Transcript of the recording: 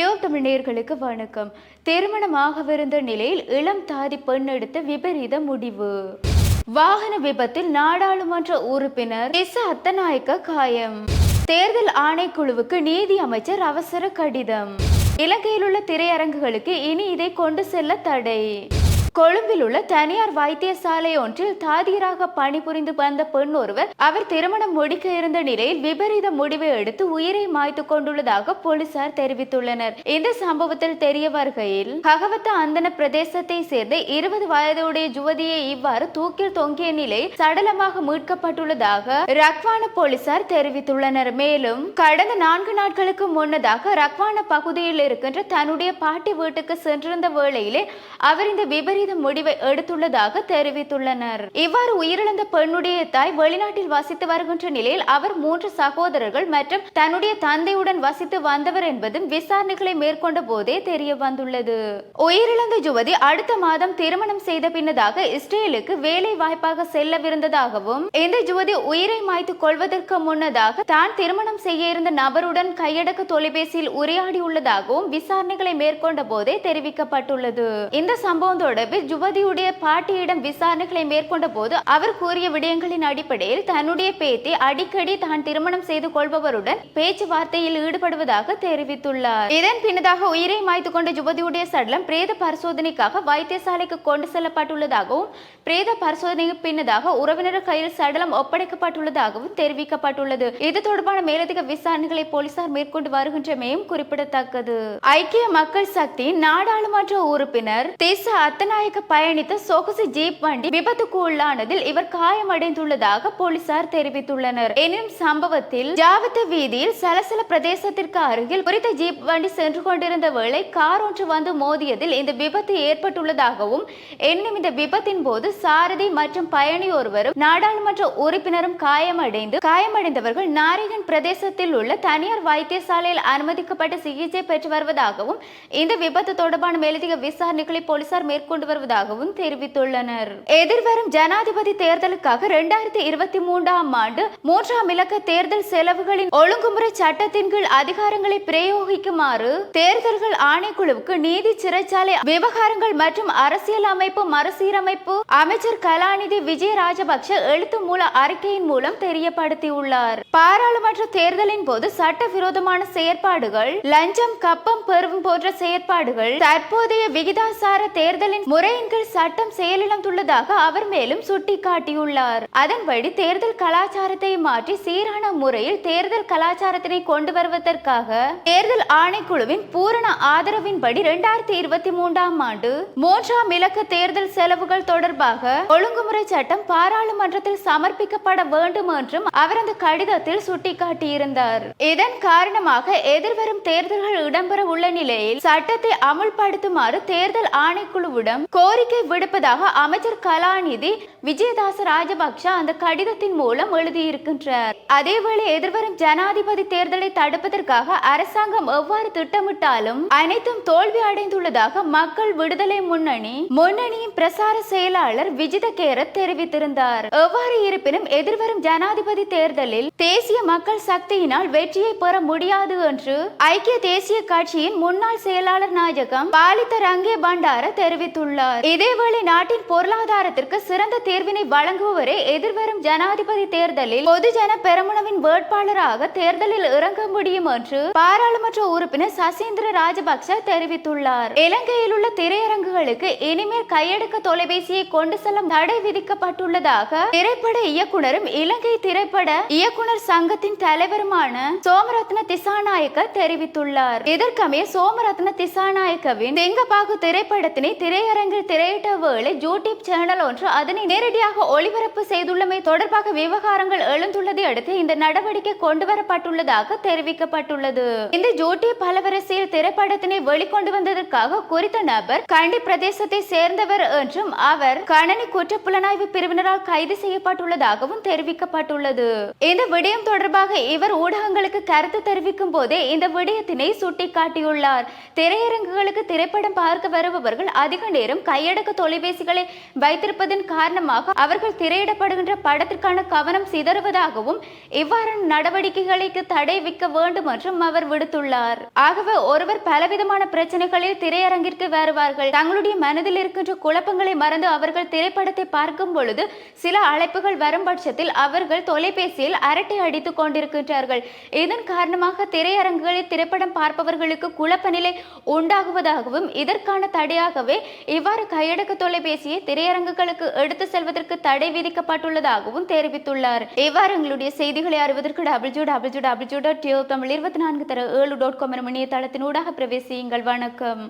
தமிழர்களுக்கு வணக்கம். திருமணமாகவிருந்த நிலையில் இளம் தாதி பெண் எடுத்த விபரீத முடிவு. வாகன விபத்தில் நாடாளுமன்ற உறுப்பினர் எஸ் அத்தநாயக்க காயம். தேர்தல் ஆணைக்குழுவுக்கு நீதி அமைச்சர் அவசர கடிதம். இலங்கையில் உள்ள திரையரங்குகளுக்கு இனி இதை கொண்டு செல்ல தடை. கொழும்பில் உள்ள தனியார் வைத்தியசாலை ஒன்றில் தாதியராக பணிபுரிந்து வந்த பெண் ஒருவர் அவர் திருமணம் முடிக்க இருந்த நிலையில் விபரீத முடிவை எடுத்து உயிரை மாய்த்து கொண்டுள்ளதாக போலீசார் தெரிவித்துள்ளனர். இந்த சம்பவத்தில் தெரிய வருகையில் ககவத்த அந்தன பிரதேசத்தை சேர்ந்த இருபது வயதுடைய யுவதியை இவ்வாறு தூக்கில் தொங்கிய நிலையில் சடலமாக மீட்கப்பட்டுள்ளதாக ரக்வான போலீசார் தெரிவித்துள்ளனர். மேலும் கடந்த நான்கு நாட்களுக்கு முன்னதாக ரக்வான பகுதியில் இருக்கின்ற தன்னுடைய பாட்டி வீட்டுக்கு சென்றிருந்த வேளையிலே அவர் இந்த விபரீத முடிவை எடுத்துள்ளதாக தெரிவித்துள்ளனர். இவ்வாறு உயிரிழந்த பெண்ணுடைய தாய் வெளிநாட்டில் வசித்து வருகின்ற நிலையில் அவர் மூன்று சகோதரர்கள் மற்றும் தன்னுடைய தந்தையுடன் வசித்து வந்தவர் என்பதும் விசாரணைகளை மேற்கொண்ட போதே தெரிய வந்துள்ளது. உயிரிழந்த யுவதி அடுத்த மாதம் திருமணம் செய்த பின்னதாக இஸ்ரேலுக்கு வேலை வாய்ப்பாக செல்லவிருந்ததாகவும் இந்த யுவதி உயிரை மாய்த்து கொள்வதற்கு முன்னதாக தான் திருமணம் செய்ய இருந்த நபருடன் கையடக்க தொலைபேசியில் உரையாடியுள்ளதாகவும் விசாரணைகளை மேற்கொண்ட போதே தெரிவிக்கப்பட்டுள்ளது. இந்த சம்பவம் தொடர்பில் பிரிவு யுவதியுடைய பாட்டியிடம் விசாரணைகளை மேற்கொண்ட போது அவர் கூறிய விடயங்களின் அடிப்படையில் தன்னுடைய பேத்தி அடிக்கடி தான் திருமணம் செய்து கொள்பவருடன் பேச்சுவார்த்தையில் ஈடுபடுவதாக தெரிவித்துள்ளார். இதன் பின்னதாக உயிரை மாய்த்து கொண்ட யுவதியுடைய சடலம் பிரேத பரிசோதனைக்காக வைத்தியசாலைக்கு கொண்டு செல்லப்பட்டுள்ளதாகவும் பிரேத பரிசோதனைக்கு பின்னதாக உறவினர் கையில் சடலம் ஒப்படைக்கப்பட்டுள்ளதாகவும் தெரிவிக்கப்பட்டுள்ளது. இது தொடர்பான மேலதிக விசாரணைகளை போலீசார் மேற்கொண்டு வருகின்றமையும் குறிப்பிடத்தக்கது. ஐக்கிய மக்கள் சக்தியின் நாடாளுமன்ற உறுப்பினர் தேச ஜனநாயக பயணித்த சொகுசு ஜீப் வண்டி விபத்துக்கு உள்ளானதில் இவர் காயமடைந்துள்ளதாக போலீசார் தெரிவித்துள்ளனர். எனினும் சம்பவத்தில் ஜாவத்த வீதியில் சலசல பிரதேசத்திற்கு அருகில் குறித்த ஜீப் வண்டி சென்று கொண்டிருந்த வேளை கார் ஒன்று வந்து மோதியதில் இந்த விபத்து ஏற்பட்டுள்ளதாகவும் எனினும் இந்த விபத்தின் போது சாரதி மற்றும் பயணி ஒருவரும் நாடாளுமன்ற உறுப்பினரும் காயமடைந்து காயமடைந்தவர்கள் நாரிகன் பிரதேசத்தில் உள்ள தனியார் வைத்தியசாலையில் அனுமதிக்கப்பட்டு சிகிச்சை பெற்று வருவதாகவும் இந்த விபத்து தொடர்பான மேலதிக விசாரணைகளை போலீசார் மேற்கொண்டு கொண்டு வருவதாகவும் தெரிவித்துள்ளனர். எதிர்வரும் ஜனாதிபதி தேர்தலுக்காக இரண்டாயிரத்தி இருபத்தி மூன்றாம் ஆண்டு மூன்றாம் இலக்க தேர்தல் செலவுகளின் ஒழுங்குமுறை சட்டத்தின் கீழ் அதிகாரங்களை பிரயோகிக்குமாறு தேர்தல்கள் ஆணைக்குழுவுக்கு நீதி சிறைச்சாலை விவகாரங்கள் மற்றும் அரசியல் அமைப்பு மறுசீரமைப்பு அமைச்சர் கலாநிதி விஜய ராஜபக்ஷ எழுத்து மூல அறிக்கையின் மூலம் தெரியப்படுத்தியுள்ளார். பாராளுமன்ற தேர்தலின் போது சட்டவிரோதமான செயற்பாடுகள் லஞ்சம் கப்பம் பெறும் போன்ற செயற்பாடுகள் தற்போதைய விகிதாசார தேர்தலின் முறையின் சட்டம் செயலிழந்துள்ளதாக அவர் மேலும் சுட்டிக்காட்டியுள்ளார். அதன்படி தேர்தல் கலாச்சாரத்தை மாற்றி சீரான முறையில் தேர்தல் கலாச்சாரத்தினை கொண்டு வருவதற்காக தேர்தல் ஆணைக்குழுவின் பூரண ஆதரவின்படி இரண்டாயிரத்தி இருபத்தி மூன்றாம் ஆண்டு மூன்றாம் இலக்க தேர்தல் செலவுகள் தொடர்பாக ஒழுங்குமுறை சட்டம் பாராளுமன்றத்தில் சமர்ப்பிக்கப்பட வேண்டும் என்றும் அவர் அந்த கடிதத்தில் சுட்டிக்காட்டியிருந்தார். இதன் காரணமாக எதிர்வரும் தேர்தல்கள் இடம்பெற உள்ள நிலையில் சட்டத்தை அமுல்படுத்துமாறு தேர்தல் ஆணைக்குழுவிடம் கோரிக்கை விடுப்பதாக அமைச்சர் கலாநிதி விஜயதாச ராஜபக்ஷ அந்த கடிதத்தின் மூலம் எழுதியிருக்கின்றார். அதேவேளை எதிர்வரும் ஜனாதிபதி தேர்தலை தடுப்பதற்காக அரசாங்கம் எவ்வாறு திட்டமிட்டாலும் அனைத்தும் தோல்வி அடைந்துள்ளதாக மக்கள் விடுதலை முன்னணி முன்னணியின் பிரசார செயலாளர் விஜித கேரத் தெரிவித்திருந்தார். எவ்வாறு இருப்பினும் எதிர்வரும் ஜனாதிபதி தேர்தலில் தேசிய மக்கள் சக்தியினால் வெற்றியை பெற முடியாது என்று ஐக்கிய தேசிய கட்சியின் முன்னாள் செயலாளர் நாயகம் பாலித்த ரங்கே பண்டார தெரிவித்துள்ளார். இதேவேளை நாட்டின் பொருளாதாரத்திற்கு சிறந்த தீர்வினை வழங்குபவரே எதிர்வரும் ஜனாதிபதி தேர்தலில் பொதுஜன பெரமுனவின் வேட்பாளராக தேர்தலில் இறங்க முடியும் என்று பாராளுமன்ற உறுப்பினர் சசீந்திர ராஜபக்ச தெரிவித்துள்ளார். இலங்கையில் உள்ள திரையரங்குகளுக்கு இனிமேல் கையெடுக்க தொலைபேசியை கொண்டு செல்லும் தடை விதிக்கப்பட்டுள்ளதாக திரைப்பட இயக்குனரும் இலங்கை திரைப்பட இயக்குனர் சங்கத்தின் தலைவருமான சோமரத்ன திசாநாயக்க தெரிவித்துள்ளார். இதற்கமே சோமரத்ன திசாநாயக்கவின் தெங்கபாகு திரைப்படத்தினை திரையரங்கில் திரையிட்ட வேளை யூடியூப் சேனல் ஒன்று அதனை நேரடியாக ஒளிபரப்பு செய்துள்ளமை தொடர்பாக விவகாரங்கள் எழுந்துள்ளதை அடுத்து இந்த நடவடிக்கை கொண்டு வரப்பட்டுள்ளதாக தெரிவிக்கப்பட்டுள்ளது. இந்த யூடியூப் பலவரிசையில் திரைப்படத்தினை வெளிக்கொண்டு வந்ததற்காக குறித்த நபர் கண்டி பிரதேசத்தை சேர்ந்தவர் என்றும் அவர் கணனி குற்றப்புலனாய்வு பிரிவினரால் கைது செய்யப்பட்டுள்ளதாகவும் தெரிவிக்கப்பட்டுள்ளது. இந்த விடயம் தொடர்பாக இவர் ஊடகங்களுக்கு கருத்து தெரிவிக்கும் போதே இந்த விடயத்தினை சுட்டிக்காட்டியுள்ளார். திரையரங்குகளுக்கு திரைப்படம் பார்க்க வருபவர்கள் அதிக நேரம் அனைவரும் கையடக்க தொலைபேசிகளை வைத்திருப்பதன் காரணமாக அவர்கள் திரையிடப்படுகின்ற படத்திற்கான கவனம் சிதறுவதாகவும் இவ்வாறான நடவடிக்கைகளுக்கு தடை விக்க வேண்டும் என்றும் அவர் விடுத்துள்ளார். ஆகவே ஒருவர் பலவிதமான பிரச்சனைகளில் திரையரங்கிற்கு வருவார்கள். தங்களுடைய மனதில் இருக்கின்ற குழப்பங்களை மறந்து அவர்கள் திரைப்படத்தை பார்க்கும் பொழுது சில அழைப்புகள் வரும் பட்சத்தில் அவர்கள் தொலைபேசியில் அரட்டை அடித்துக் கொண்டிருக்கின்றார்கள். இதன் காரணமாக திரையரங்குகளில் திரைப்படம் பார்ப்பவர்களுக்கு குழப்ப நிலை உண்டாகுவதாகவும் இதற்கான தடையாகவே இவ்வாறு கையடக்க தொலைபேசியை திரையரங்குகளுக்கு எடுத்து செல்வதற்கு தடை விதிக்கப்பட்டுள்ளதாகவும் தெரிவித்துள்ளார். இவ்வாறு எங்களுடைய செய்திகளை அறிவதற்கு W W W dot Tamil இருபத்தி நான்கு தர ஏழு டாட் காம் எனும் இணையதளத்தினூடாக பிரவேசியுங்கள். வணக்கம்.